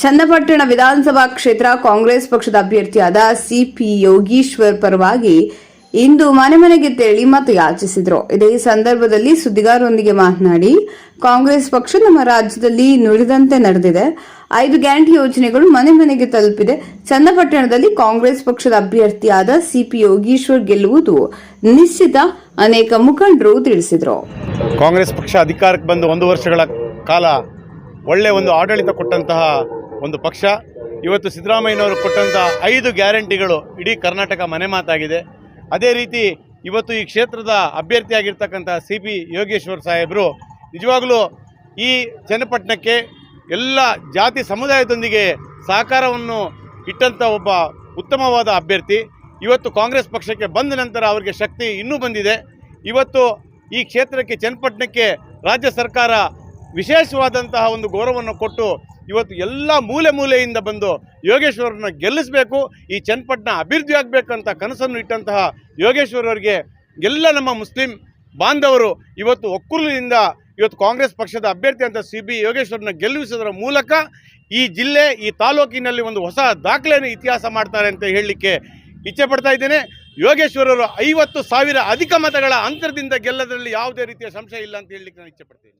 ಚನ್ನಪಟ್ಟಣ ವಿಧಾನಸಭಾ ಕ್ಷೇತ್ರ ಕಾಂಗ್ರೆಸ್ ಪಕ್ಷದ ಅಭ್ಯರ್ಥಿಯಾದ ಸಿಪಿ ಯೋಗೀಶ್ವರ್ ಪರವಾಗಿ ಇಂದು ಮನೆ ಮನೆಗೆ ತೆರಳಿ ಮತಯಾಚಿಸಿದರು. ಇದೇ ಸಂದರ್ಭದಲ್ಲಿ ಸುದ್ದಿಗಾರರೊಂದಿಗೆ ಮಾತನಾಡಿ, ಕಾಂಗ್ರೆಸ್ ಪಕ್ಷ ನಮ್ಮ ರಾಜ್ಯದಲ್ಲಿ ನುಡಿದಂತೆ ನಡೆದಿದೆ. ಐದು ಗ್ಯಾರಂಟಿ ಯೋಜನೆಗಳು ಮನೆ ಮನೆಗೆ ತಲುಪಿದೆ. ಚನ್ನಪಟ್ಟಣದಲ್ಲಿ ಕಾಂಗ್ರೆಸ್ ಪಕ್ಷದ ಅಭ್ಯರ್ಥಿಯಾದ ಸಿಪಿ ಯೋಗೀಶ್ವರ್ ಗೆಲ್ಲುವುದು ನಿಶ್ಚಿತ, ಅನೇಕ ಮುಖಂಡರು ತಿಳಿಸಿದರು. ಕಾಂಗ್ರೆಸ್ ಪಕ್ಷ ಅಧಿಕಾರಕ್ಕೆ ಬಂದು ಒಂದು ವರ್ಷಗಳ ಕಾಲ ಒಳ್ಳೆಯ ಒಂದು ಆಡಳಿತ ಕೊಟ್ಟಂತಹ ಒಂದು ಪಕ್ಷ. ಇವತ್ತು ಸಿದ್ದರಾಮಯ್ಯನವರು ಕೊಟ್ಟಂಥ ಐದು ಗ್ಯಾರಂಟಿಗಳು ಇಡೀ ಕರ್ನಾಟಕ ಮನೆ ಮಾತಾಗಿದೆ. ಅದೇ ರೀತಿ ಇವತ್ತು ಈ ಕ್ಷೇತ್ರದ ಅಭ್ಯರ್ಥಿಯಾಗಿರ್ತಕ್ಕಂಥ ಸಿ ಪಿ ಯೋಗೇಶ್ವರ್ ಸಾಹೇಬರು ನಿಜವಾಗಲೂ ಈ ಚನ್ನಪಟ್ಟಣಕ್ಕೆ ಎಲ್ಲ ಜಾತಿ ಸಮುದಾಯದೊಂದಿಗೆ ಸಹಕಾರವನ್ನು ಇಟ್ಟಂಥ ಒಬ್ಬ ಉತ್ತಮವಾದ ಅಭ್ಯರ್ಥಿ. ಇವತ್ತು ಕಾಂಗ್ರೆಸ್ ಪಕ್ಷಕ್ಕೆ ಬಂದ ನಂತರ ಅವರಿಗೆ ಶಕ್ತಿ ಇನ್ನೂ ಬಂದಿದೆ. ಇವತ್ತು ಈ ಕ್ಷೇತ್ರಕ್ಕೆ, ಚನ್ನಪಟ್ಟಣಕ್ಕೆ ರಾಜ್ಯ ಸರ್ಕಾರ ವಿಶೇಷವಾದಂತಹ ಒಂದು ಗೌರವವನ್ನು ಕೊಟ್ಟು ಇವತ್ತು ಎಲ್ಲ ಮೂಲೆ ಮೂಲೆಯಿಂದ ಬಂದು ಯೋಗೇಶ್ವರನ್ನ ಗೆಲ್ಲಿಸಬೇಕು, ಈ ಚನ್ನಪಟ್ಟಣ ಅಭಿವೃದ್ಧಿ ಆಗಬೇಕಂತ ಕನಸನ್ನು ಇಟ್ಟಂತಹ ಯೋಗೇಶ್ವರವರಿಗೆ ಎಲ್ಲ ನಮ್ಮ ಮುಸ್ಲಿಂ ಬಾಂಧವರು ಇವತ್ತು ಒಕ್ಕೂಲಿನಿಂದ ಇವತ್ತು ಕಾಂಗ್ರೆಸ್ ಪಕ್ಷದ ಅಭ್ಯರ್ಥಿ ಅಂತ ಸಿ ಬಿ ಯೋಗೇಶ್ವರನ ಗೆಲ್ಲಿಸೋದರ ಮೂಲಕ ಈ ಜಿಲ್ಲೆ, ಈ ತಾಲೂಕಿನಲ್ಲಿ ಒಂದು ಹೊಸ ದಾಖಲೆಯನ್ನು ಇತಿಹಾಸ ಮಾಡ್ತಾರೆ ಅಂತ ಹೇಳಲಿಕ್ಕೆ ಇಚ್ಛೆ ಪಡ್ತಾ ಇದ್ದೇನೆ. ಯೋಗೇಶ್ವರರು ಐವತ್ತು ಸಾವಿರ ಅಧಿಕ ಮತಗಳ ಅಂತರದಿಂದ ಗೆಲ್ಲದರಲ್ಲಿ ಯಾವುದೇ ರೀತಿಯ ಸಂಶಯ ಇಲ್ಲ ಅಂತ ಹೇಳಲಿಕ್ಕೆ ನಾನು ಇಚ್ಛೆ ಪಡ್ತೇನೆ.